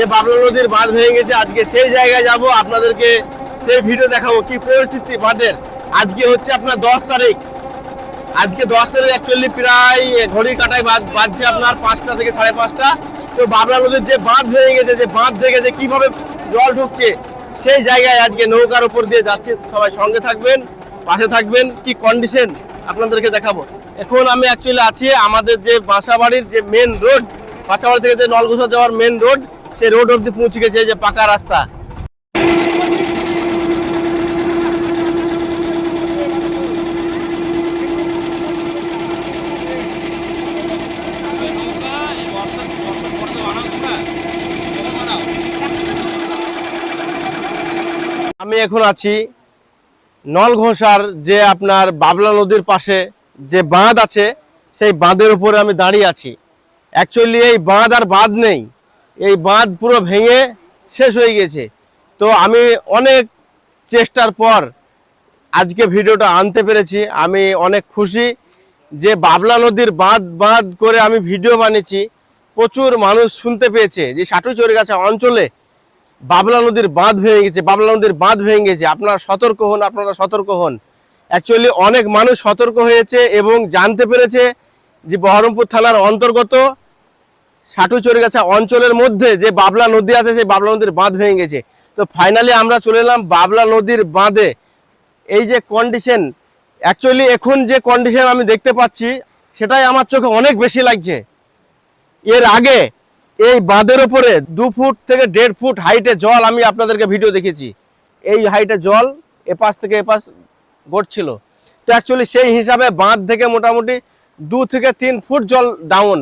যে বাবলা নদীর বাঁধ ভেঙে গেছে, আজকে সেই জায়গায় যাব। আপনাদেরকে সেই ভিডিও দেখাবো কি পরিস্থিতি বাঁধের। আজকে হচ্ছে আপনার দশ তারিখ। আজকে দশ তারিখ অ্যাকচুয়ালি প্রায় ঘড়ির কাটায় বাজ, বাজছে আপনার পাঁচটা থেকে সাড়ে পাঁচটা। তো বাবলা নদীর যে বাঁধ ভেঙে গেছে, যে বাঁধ থেকে যে কীভাবে জল ঢুকছে, সেই জায়গায় আজকে নৌকার উপর দিয়ে যাচ্ছে। সবাই সঙ্গে থাকবেন, পাশে থাকবেন, কি কন্ডিশন আপনাদেরকে দেখাবো। এখন আমি অ্যাকচুয়ালি আছি আমাদের যে বাসাবাড়ির যে মেন রোড বাসাবাড়ি থেকে যে নলগুসা যাওয়ার মেন রোড সেই রোড অব্দি পৌঁছে গেছে যে পাকা রাস্তা। আমি এখন আছি নলঘোষার যে আপনার বাবলা নদীর পাশে যে বাঁধ আছে, সেই বাঁধের উপরে আমি দাঁড়িয়ে আছি। অ্যাকচুয়ালি এই বাঁধ আর বাঁধ নেই। এই বাঁধ পুরো ভেঙে শেষ হয়ে গেছে। তো আমি অনেক চেষ্টার পর আজকে ভিডিওটা আনতে পেরেছি। আমি অনেক খুশি যে বাবলা নদীর বাঁধ বাঁধ করে আমি ভিডিও বানিয়েছি। প্রচুর মানুষ শুনতে পেয়েছে যে সাটুচুরি গাছা অঞ্চলে বাবলা নদীর বাঁধ ভেঙে গেছে, বাবলা নদীর বাঁধ ভেঙে গেছে। আপনারা সতর্ক হন, আপনারা সতর্ক হন। অ্যাকচুয়ালি অনেক মানুষ সতর্ক হয়েছে এবং জানতে পেরেছে যে বহরমপুর থানার অন্তর্গত সাটুচরিগাছা অঞ্চলের মধ্যে, যে বাবলা নদী আছে, সেই বাবলা নদীর বাঁধ ভেঙে গেছে। তো ফাইনালি আমরা চলে এলাম বাবলা নদীর বাঁধে। এই যে কন্ডিশন অ্যাকচুয়ালি এখন যে কন্ডিশন আমি দেখতে পাচ্ছি, সেটাই আমার চোখে অনেক বেশি লাগছে। এর আগে এই বাঁধের ওপরে দু ফুট থেকে দেড় ফুট হাইটে জল আমি আপনাদেরকে ভিডিও দেখেছি এই হাইটে জল এপাশ থেকে এপাশ গড়ছিল তো অ্যাকচুয়ালি সেই হিসাবে বাঁধ থেকে মোটামুটি দু থেকে তিন ফুট জল ডাউন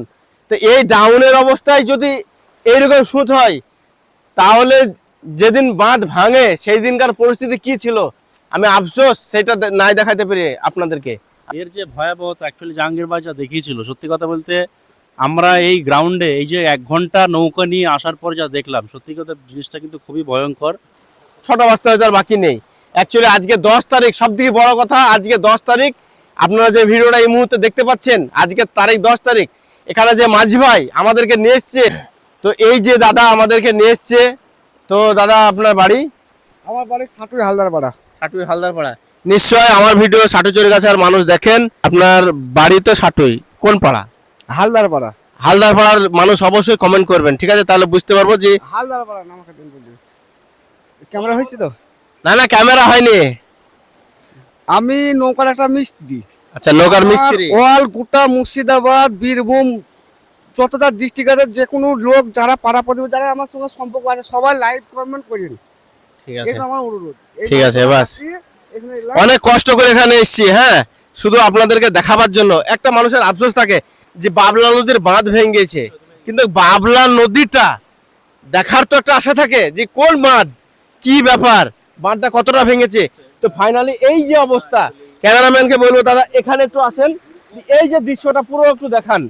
তো এই ডাউনের অবস্থায় যদি এইরকম সুদ হয় তাহলে যেদিন বাঁধ ভাঙে সেই দিনকার পরিস্থিতি কি ছিল? আমি আফসোস সেটা নাই দেখাতে পেরে আপনাদেরকে। এর যে ভয়াবহতা অ্যাকচুয়ালি জাহাঙ্গীর যা দেখিয়েছিল সত্যি কথা বলতে আমরা এই গ্রাউন্ডে এই যে এক ঘণ্টা নৌকা নিয়ে আসার পর যা দেখলাম সত্যি কথা জিনিসটা কিন্তু খুবই ভয়ঙ্কর। ছটা বাজতে হয়তো আর বাকি নেই। অ্যাকচুয়ালি আজকে দশ তারিখ সব থেকে বড় কথা আজকে দশ তারিখ আপনারা যে ভিডিওটা এই মুহূর্তে দেখতে পাচ্ছেন আজকে তারিখ দশ তারিখ। এখানে যে মাঝি ভাই আমাদেরকে নিয়ে এসছে তো এই যে দাদা আমাদেরকে নিয়ে এসছে তো দাদা আপনার বাড়ি? আমার বাড়ি সাটুই হালদার পাড়া সাটুই হালদার পাড়া নিশ্চয় আমার ভিডিও সাটুচুরি গাছের মানুষ দেখেন আপনার বাড়ি তো সাটুই। কোন পাড়া? হালদার পাড়া হালদার পাড়ার মানুষ অবশ্যই কমেন্ট করবেন ঠিক আছে? তাহলে বুঝতে পারব যে হালদার পাড়া নাম দিন বলি ক্যামেরা হয়েছে তো? না না ক্যামেরা হয়নি। আমি নৌকার একটা মিস্ত্রি। আচ্ছা মিস্ত্রি? গোটা মুর্শিদাবাদ বীরভূম যতটা ডিস্ট্রিক্টের যে কোনো লোক যারা পাড়া প্রতিবেশী যারা আমার সঙ্গে সম্পর্ক আছে সবাই লাইভ কমেন্ট করেন। ঠিক আছে। এটা আমার অনুরোধ। ঠিক আছে, বাস। অনেক কষ্ট করে এখানে এসেছি হ্যাঁ? শুধু আপনাদেরকে দেখাবার জন্য। একটা মানুষের আফসোস থাকে যে বাবলা নদীর বাঁধ ভেঙে গেছে। কিন্তু বাবলা নদীটা দেখার তো একটা আশা থাকে যে কোন বাঁধ? কি ব্যাপার? বাঁধটা কতটা ভেঙেছে? তো ফাইনালি এই যে অবস্থা ক্যামেরাম্যানকে বলব, দাদা, এখানে একটু আসেন। এই যে দৃশ্যটা পুরো একটু দেখান,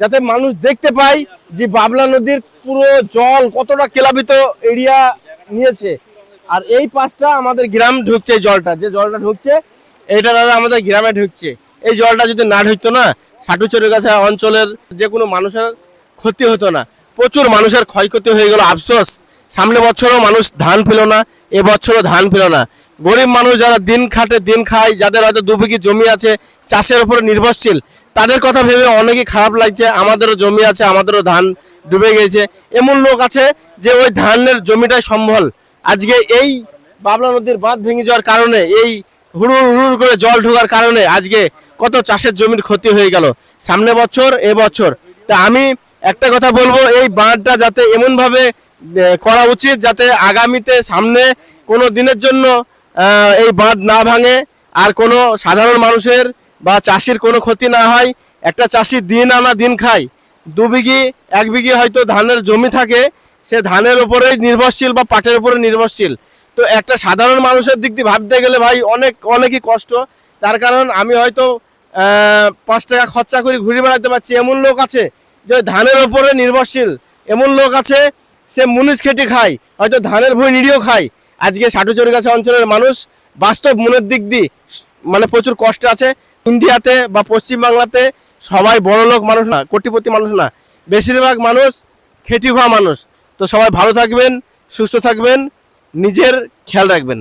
যাতে মানুষ দেখতে পায় যে বাবলা নদীর পুরো জল কতটা কেলাবিত এরিয়া নিয়েছে। আর এই পাশটা আমাদের গ্রাম ঢুকছে জলটা। যে জলটা ঢুকছে এটা দাদা আমাদের গ্রামে ঢুকছে। এই জলটা যদি না ঢুকতো না সাটুচুরি কাছে অঞ্চলের যে কোনো মানুষের ক্ষতি হতো না। প্রচুর মানুষের ক্ষয়ক্ষতি হয়ে গেল, আফসোস। সামনে বছরও মানুষ ধান পেল না, এবছরও ধান পেল না। গরিব মানুষ যারা দিন খাটে দিন খায়, যাদের হয়তো দু বিঘি জমি আছে, চাষের উপরে নির্ভরশীল, তাদের কথা ভেবে অনেকই খারাপ লাগছে। আমাদেরও জমি আছে, আমাদেরও ধান ডুবে গেছে। এমন লোক আছে যে ওই ধানের জমিটাই সম্বল। আজকে এই বাবলা নদীর বাঁধ ভেঙে যাওয়ার কারণে, এই হুড়ুর হুড়ুর করে জল ঢোকার কারণে আজকে কত চাষের জমির ক্ষতি হয়ে গেল। সামনে বছর, এ বছর। তা আমি একটা কথা বলব, এই বাঁধটা যাতে এমনভাবে করা উচিত, যাতে আগামীতে সামনে কোনো দিনের জন্য এই বাঁধ না ভাঙে, আর কোনো সাধারণ মানুষের বা চাষির কোনো ক্ষতি না হয়। একটা চাষি দিন আনা দিন খায়। দু বিঘি, এক বিঘি হয়তো ধানের জমি থাকে, সে ধানের উপরেই নির্ভরশীল বা পাটের উপরে নির্ভরশীল। তো একটা সাধারণ মানুষের দিক দিয়ে ভাবতে গেলে ভাই অনেক, অনেকই কষ্ট। তার কারণ আমি হয়তো পাঁচ টাকা খরচা করে ঘুরে বেড়াতে পারছি। এমন লোক আছে যে ধানের উপরে নির্ভরশীল। এমন লোক আছে, সে মুনিশ খেটে খায়। হয়তো ধানের ভুঁই নিড়িও খায়। আজকে সাটুচুরি গাছা অঞ্চলের মানুষ বাস্তব মনের দিক দিয়ে মানে প্রচুর কষ্ট আছে। ইন্ডিয়াতে বা পশ্চিমবাংলাতে সবাই বড় লোক মানুষ না, কোটিপতি মানুষ না। বেশিরভাগ মানুষ খেটি হওয়া মানুষ। তো সবাই ভালো থাকবেন, সুস্থ থাকবেন, নিজের খেয়াল রাখবেন।